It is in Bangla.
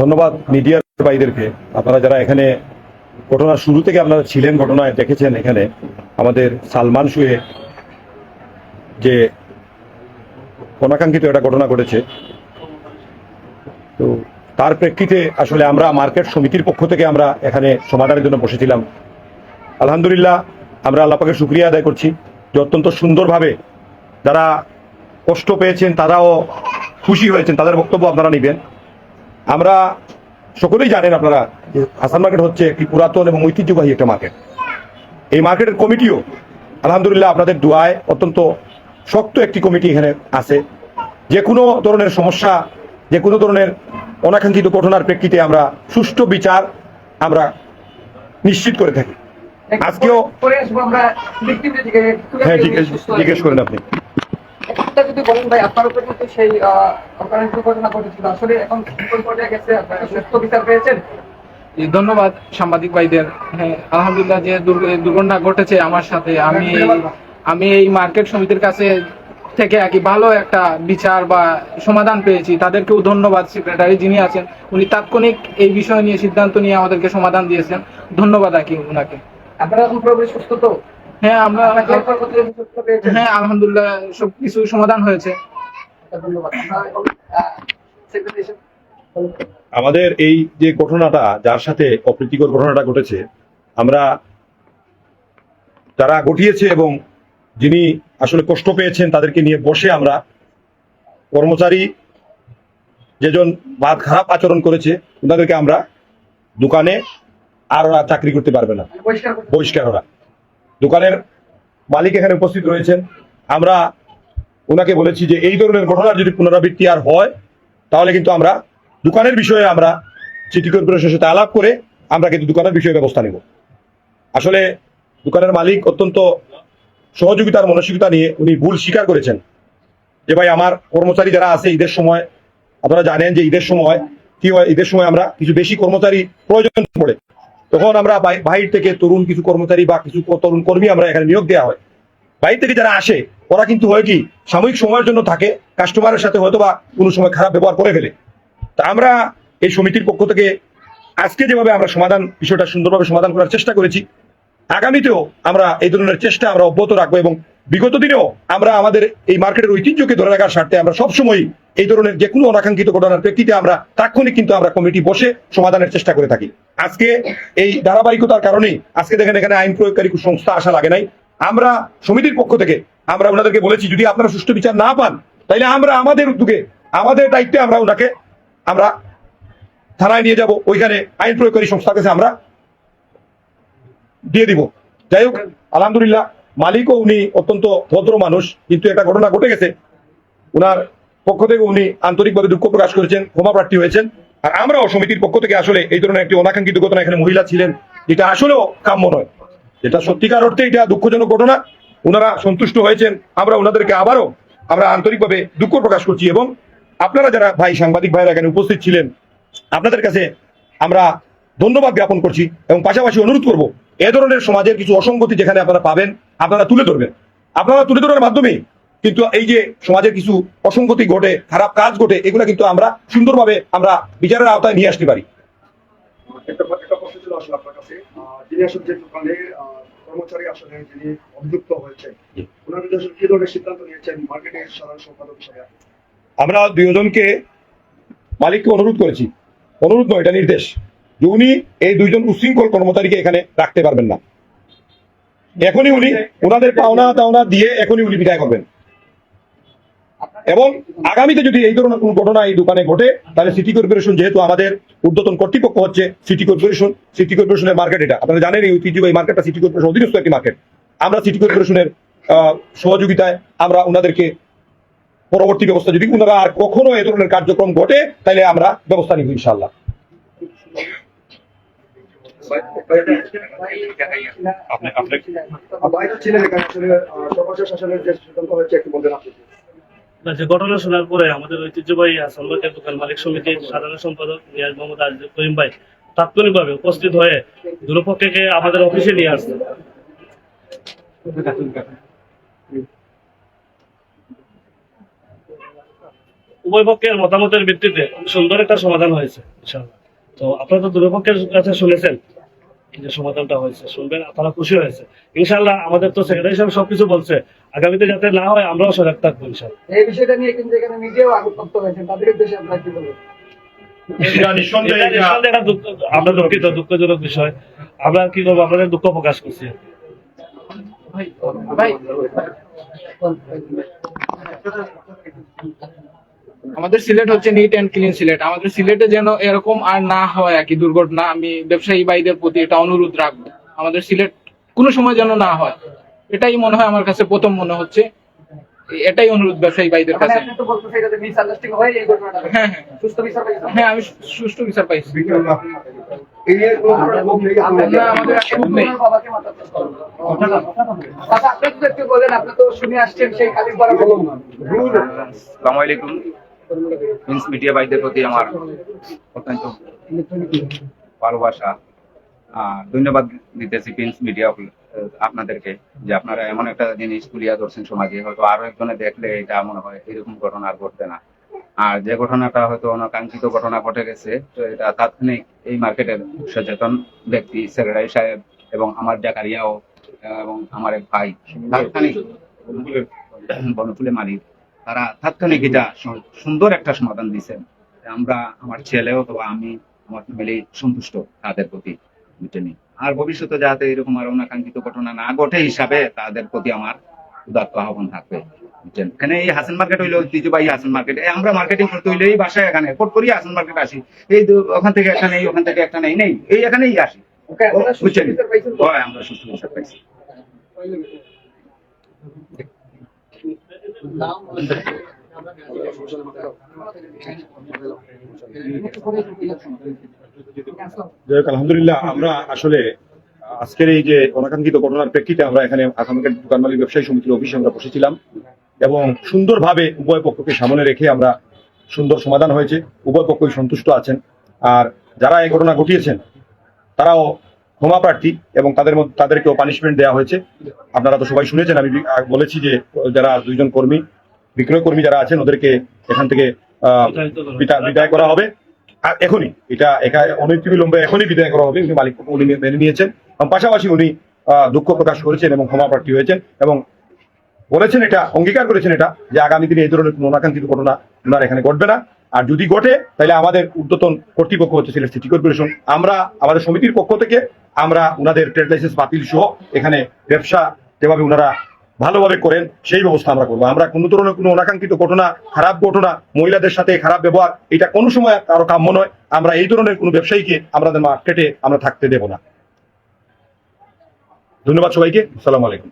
ধন্যবাদ মিডিয়ার ভাইদেরকে। আপনারা যারা এখানে ঘটনার শুরু থেকে আপনারা ছিলেন, ঘটনায় দেখেছেন এখানে আমাদের সালমান শুয়ে যে অনাকাঙ্ক্ষিত একটা ঘটনা ঘটেছে। তো তার প্রেক্ষিতে আসলে আমরা মার্কেট সমিতির পক্ষ থেকে আমরা এখানে সমাধানের জন্য বসেছিলাম। আলহামদুলিল্লাহ, আমরা আল্লাপাকে শুক্রিয়া আদায় করছি। যে অত্যন্ত সুন্দরভাবে যারা কষ্ট পেয়েছেন, তারাও খুশি হয়েছেন। তাদের বক্তব্য আপনারা নেবেন। আমরা সকলেই জানেন আপনারা যে হাসান মার্কেট হচ্ছে একটি পুরাতন এবং ঐতিহ্যবাহী একটা মার্কেট এই মার্কেটের কমিটিও আলহামদুলিল্লাহ আপনাদের দোয়ায় অত্যন্ত শক্ত একটি কমিটি এখানে আছে। যে কোনো ধরনের সমস্যা যে কোনো ধরনের অনাকাঙ্ক্ষিত ঘটনার প্রেক্ষিতে আমরা সুষ্ঠু বিচার আমরা নিশ্চিত করে থাকি। আজকেও। হ্যাঁ জিজ্ঞেস করেন আপনি। একটা যদি বলেন ভাই আপনার উপর কিন্তু সেই অকারণ দুর্ঘটনা ঘটেছিল। আসলে এখন পর্যায়ে গেছে? সুস্থ বিচার পেয়েছেন? ধন্যবাদ সাংবাদিক ভাইদের। হ্যাঁ আলহামদুলিল্লাহ যে দুর্ঘটনা ঘটেছে আমার সাথে। আমি আমি এই মার্কেট সমিতির কাছে থেকে আর কি ভালো একটা বিচার বা সমাধান পেয়েছি। তাদেরকেও ধন্যবাদ। সেক্রেটারি যিনি আছেন উনি তাৎক্ষণিক এই বিষয় নিয়ে সিদ্ধান্ত নিয়ে আমাদেরকে সমাধান দিয়েছেন। ধন্যবাদ আর কি ওনাকে আপনারা এখন পুরোপুরি সুস্থ তো? হ্যাঁ আমরা হ্যাঁ আলহামদুলিল্লাহ সবকিছু সমাধান হয়েছে। সাহেব, আমাদের এই যে ঘটনাটা যার সাথে অপ্রীতিকর ঘটনাটা ঘটেছে আমরা যারা ঘটিয়েছে এবং যিনি আসলে কষ্ট পেয়েছেন তাদেরকে নিয়ে বসে আমরা কর্মচারী যেজন বাদ খারাপ আচরণ করেছে ওনাদেরকে আমরা দোকানে আর ওরা চাকরি করতে পারবে না। বহিষ্কার ওরা। দোকানের মালিক এখানে উপস্থিত রয়েছেন। আমরা ওনাকে বলেছি যে এই ধরনের ঘটনার যদি পুনরাবৃত্তি আর হয়, তাহলে কিন্তু আমরা দোকানের বিষয়ে আমরা সিটি কর্পোরেশনের সাথে আলাপ করে আমরা কিন্তু দোকানের বিষয়ে ব্যবস্থা নেব। আসলে দোকানের মালিক অত্যন্ত সহযোগিতার মানসিকতা নিয়ে উনি ভুল স্বীকার করেছেন যে ভাই আমার কর্মচারী যারা আছে ঈদের সময়, আপনারা জানেন যে ঈদের সময় কি হয়, ঈদের সময় আমরা কিছু বেশি কর্মচারী প্রয়োজন পড়ে। তখন আমরা বাহির থেকে তরুণ কিছু কর্মচারী বা কিছু তরুণ কর্মী আমরা এখানে নিয়োগ দেওয়া হয়। বাইরে থেকে যারা আসে, ওরা কিন্তু হয় কি, সাময়িক সময়ের জন্য থাকে কাস্টমারের সাথে হয়তো বা কোনো সময় খারাপ ব্যবহার করে ফেলে। তা আমরা এই সমিতির পক্ষ থেকে আজকে যেভাবে আমরা সমাধান, বিষয়টা সুন্দরভাবে সমাধান করার চেষ্টা করেছি, আগামীতেও আমরা এই ধরনের চেষ্টা আমরা অব্যাহত রাখব এবং বিগত দিনেও আমরা আমাদের এই মার্কেটের ঐতিহ্যকে ধরে রাখার স্বার্থে আমরা সবসময় এই ধরনের যে কোনো অনাকাঙ্ক্ষিত ঘটনার প্রেক্ষিতে আমরা তাৎক্ষণিক কিন্তু আমরা কমিটি বসে সমাধানের চেষ্টা করে থাকি। আজকে এই ধারাবাহিকতার কারণে আজকে দেখেন এখানে আইন প্রয়োগকারী সংস্থা আসা লাগে নাই। আমরা সমিতির পক্ষ থেকে আমরা ওনাদেরকে বলেছি, যদি আপনারা সুষ্ঠু বিচার না পান, তাইলে আমরা আমাদের উদ্যোগে, আমাদের দায়িত্বে আমরা ওনাকে আমরা থানায় নিয়ে যাব, ওইখানে আইন প্রয়োগকারী সংস্থার কাছে আমরা দিয়ে দিব। যাই হোক, আলহামদুলিল্লাহ মালিকও উনি অত্যন্ত ভদ্র মানুষ, কিন্তু একটা ঘটনা ঘটে গেছে। উনার পক্ষ থেকে উনি আন্তরিকভাবে দুঃখ প্রকাশ করেছেন, ক্ষমা প্রার্থী হয়েছেন। আর আমরাও সমিতির পক্ষ থেকে আসলে এই ধরনের একটি অনাকাঙ্ক্ষিত ঘটনা এখানে মহিলা ছিলেন, যেটা আসলেও কাম্য নয়। যেটা সত্যিকার অর্থে এটা দুঃখজনক ঘটনা। ওনারা সন্তুষ্ট হয়েছেন, আমরা ওনাদেরকে আবারও আমরা আন্তরিকভাবে দুঃখ প্রকাশ করছি এবং আপনারা যারা ভাই সাংবাদিক ভাইরা এখানে উপস্থিত ছিলেন, আপনাদের কাছে আমরা ধন্যবাদ জ্ঞাপন করছি এবং পাশাপাশি অনুরোধ করব এ ধরনের সমাজের কিছু অসঙ্গতি যেখানে আপনারা পাবেন আপনারা তুলে ধরবেন। আপনারা তুলে ধরার মাধ্যমে কিন্তু এই যে সমাজের কিছু অসঙ্গতি ঘটে খারাপ কাজ ঘটে এগুলো কিন্তু আমরা সুন্দরভাবে আমরা বিচারের আওতায় নিয়ে আসতে পারি। একটা একটা প্রশ্ন ছিল আসলে আপনার কাছে যিনি আসলে যে দোকানে কর্মচারী আসলে যিনি অভিযুক্ত হয়েছে ওনার বিরুদ্ধে কি ধরনের সিদ্ধান্ত নিয়েছেন মার্কেটের সাধারণ সম্পাদক হিসেবে? আমরা দুজনকে মালিককে অনুরোধ করেছি। অনুরোধ নয় এটা নির্দেশ। যে উনি এই দুইজন উশৃঙ্খল কর্মচারীকে এখানে রাখতে পারবেন না। এখনই উনি ওনাদের পাওনা টাওনা দিয়ে এখনই উনি বিদায় করবেন। এবং আগামীতে যদি এই ধরনের কোনো ঘটনা এই দোকানে ঘটে, তাহলে সিটি কর্পোরেশন যেহেতু আমাদের ঊর্ধ্বতন কর্তৃপক্ষ হচ্ছে, সিটি কর্পোরেশন, সিটি কর্পোরেশনের মার্কেট এটা। আপনারা জানেন এই ঐতিহ্যবাহী মার্কেটটা সিটি কর্পোরেশন অধীনস্থ একটি মার্কেট। আমরা সিটি কর্পোরেশনের সহযোগিতায় আমরা ওনাদেরকে পরবর্তী ব্যবস্থা যদি ওনারা আর কখনো এ ধরনের কার্যক্রম ঘটে, তাহলে আমরা ব্যবস্থা নিব ইনশাল্লাহ ঘটনা শোনার পরে আমাদের ঐতিহ্যবাহী দোকান মালিক সমিতির সাধারণ সম্পাদক নিয়াজ মোহাম্মদ করিম ভাই তাৎক্ষণিকভাবে উপস্থিত হয়ে আমাদের অফিসে নিয়ে উভয় পক্ষের মতামতের ভিত্তিতে সুন্দর একটা সমাধান হয়েছে তো আপনারা তো দুই পক্ষের কাছে শুনেছেন এই যে সমাধানটা হয়েছে শুনবেন আপনারা খুশি হয়েছে ইনশাআল্লাহ আমাদের তো সেক্রেটারি সাহেব সবকিছু বলছে আগামীতে যাতে না হয় আমরাও সজাগ থাকব ইনশাআল্লাহ। এই বিষয়টা নিয়ে কিন্তু এখানে মিডিয়াও আগুপ্ত হয়েছেন তাদের উদ্দেশ্যে আপনারা কি বলবেন? এটা নিঃসন্দেহে এটা এটা- নিঃসন্দেহে একটা দুঃখ- আমরা দুঃখিত দুঃখজনক বিষয়। আমরা কি করব আপনাদের দুঃখ প্রকাশ করছি ভাই। ভাই আমাদের সিলেট হচ্ছে নিট অ্যান্ড ক্লিন সিলেট। আমাদের সিলেটে যেন এরকম আর না হয় আর কি দুর্ঘটনা আমি ব্যবসায়ী ভাইদের প্রতি এটা অনুরোধ রাখব। আমাদের সিলেট কোনো সময় যেন না হয়। এটাই মনে হয় আমার কাছে প্রথম মনে হচ্ছে। এটাই অনুরোধ ব্যবসায়ী ভাইদের আচ্ছা। কাছে হয়ে এই ঘটনাটা ঘটেছে। হ্যাঁ হ্যাঁ। সুস্থ বিচার পাইছেন? আমি সুষ্ঠু বিচার পাইছি। এই প্রিন্স মিডিয়া ভাইদের প্রতি আমার অত্যন্ত ভালোবাসা। ধন্যবাদ দিতেছি প্রিন্স মিডিয়া আপনাদেরকে যে আপনারা এমন একটা জিনিস তুলিয়া ধরছেন সমাজে, হয়তো আরও একজনে দেখলে এটা মনে হয় এরকম ঘটনা আর ঘটবে না। আর যে ঘটনাটা হয়তো অনাকাঙ্ক্ষিত ঘটনা ঘটে গেছে, তো এটা তাৎক্ষণিক এই মার্কেটের সচেতন ব্যক্তি সেক্রেটারি সাহেব এবং আমার জাকারিয়াও এবং আমার এক ভাই, তাৎক্ষণিক বনফুলে মালিক তারা তাৎক্ষণিক এটা সুন্দর একটা সমাধান দিচ্ছেন আমরা আমার ছেলে তো আমি আমার ফ্যামিলি সন্তুষ্ট তাদের প্রতি আর ভবিষ্যতে যাতে এরকম আর অনাকাঙ্ক্ষিত ঘটনা না ঘটে হিসাবে তাদের প্রতি আমার উদাত্ত আহ্বান থাকবে। বুঝছেন? এখানে এই হাসান মার্কেট হইল ঐতিহ্যবাহী হাসান মার্কেট আমরা মার্কেটিং করতে হইলে এই বাসায় এখানে কোট করি হাসান মার্কেট আসি। এই ওখান থেকে একটা নেই ওখান থেকে একটা নেই নেই এই এখানেই আসি। বুঝছেন? আমরা সুস্থ পাইছি। যাই আলহামদুলিল্লাহ, আমরা আসলে আজকের এই যে অনাকাঙ্ক্ষিত ঘটনার প্রেক্ষিতে আমরা এখানে আসামের দোকান মালিক ব্যবসায়ী সমিতির অফিসে আমরা বসেছিলাম এবং সুন্দরভাবে উভয় পক্ষকে সামনে রেখে আমরা সুন্দর সমাধান হয়েছে। উভয় পক্ষই সন্তুষ্ট আছেন। আর যারা এই ঘটনা ঘটিয়েছেন, তারাও ক্ষমা প্রার্থী এবং তাদের মধ্যে তাদেরকেও পানিশমেন্ট দেওয়া হয়েছে। আপনারা তো সবাই শুনেছেন, আমি বলেছি যে যারা দুইজন কর্মী, বিক্রয় কর্মী যারা আছেন, ওদেরকে এখান থেকে। বিদায় করা হবে। আর এখনই, এটা একা বিলম্বে এখনই বিদায় করা হবে, উনি মালিক উনি মেনে নিয়েছেন। এবং পাশাপাশি উনি দুঃখ প্রকাশ করেছেন এবং ক্ষমা প্রার্থী হয়েছেন এবং বলেছেন এটা, অঙ্গীকার করেছেন এটা, যে আগামী দিনে এই ধরনের কোনো অনাকাঙ্ক্ষিত ঘটনা ওনার এখানে ঘটবে না। আর যদি ঘটে, তাহলে আমাদের ঊর্ধ্বতন কর্তৃপক্ষ হচ্ছে সিলেট সিটি কর্পোরেশন। আমরা আমাদের সমিতির পক্ষ থেকে আমরা ওনাদের ট্রেড লাইসেন্স বাতিল সহ এখানে ব্যবসা যেভাবে ওনারা ভালোভাবে করেন, সেই ব্যবস্থা আমরা করব। আমরা কোনো ধরনের কোনো অনাকাঙ্ক্ষিত ঘটনা, খারাপ ঘটনা, মহিলাদের সাথে খারাপ ব্যবহার, এটা কোনো সময় কারও কাম্য নয়। আমরা এই ধরনের কোনো ব্যবসায়ীকে আমাদের মার্কেটে আমরা থাকতে দেব না। ধন্যবাদ সবাইকে। সালাম আলাইকুম।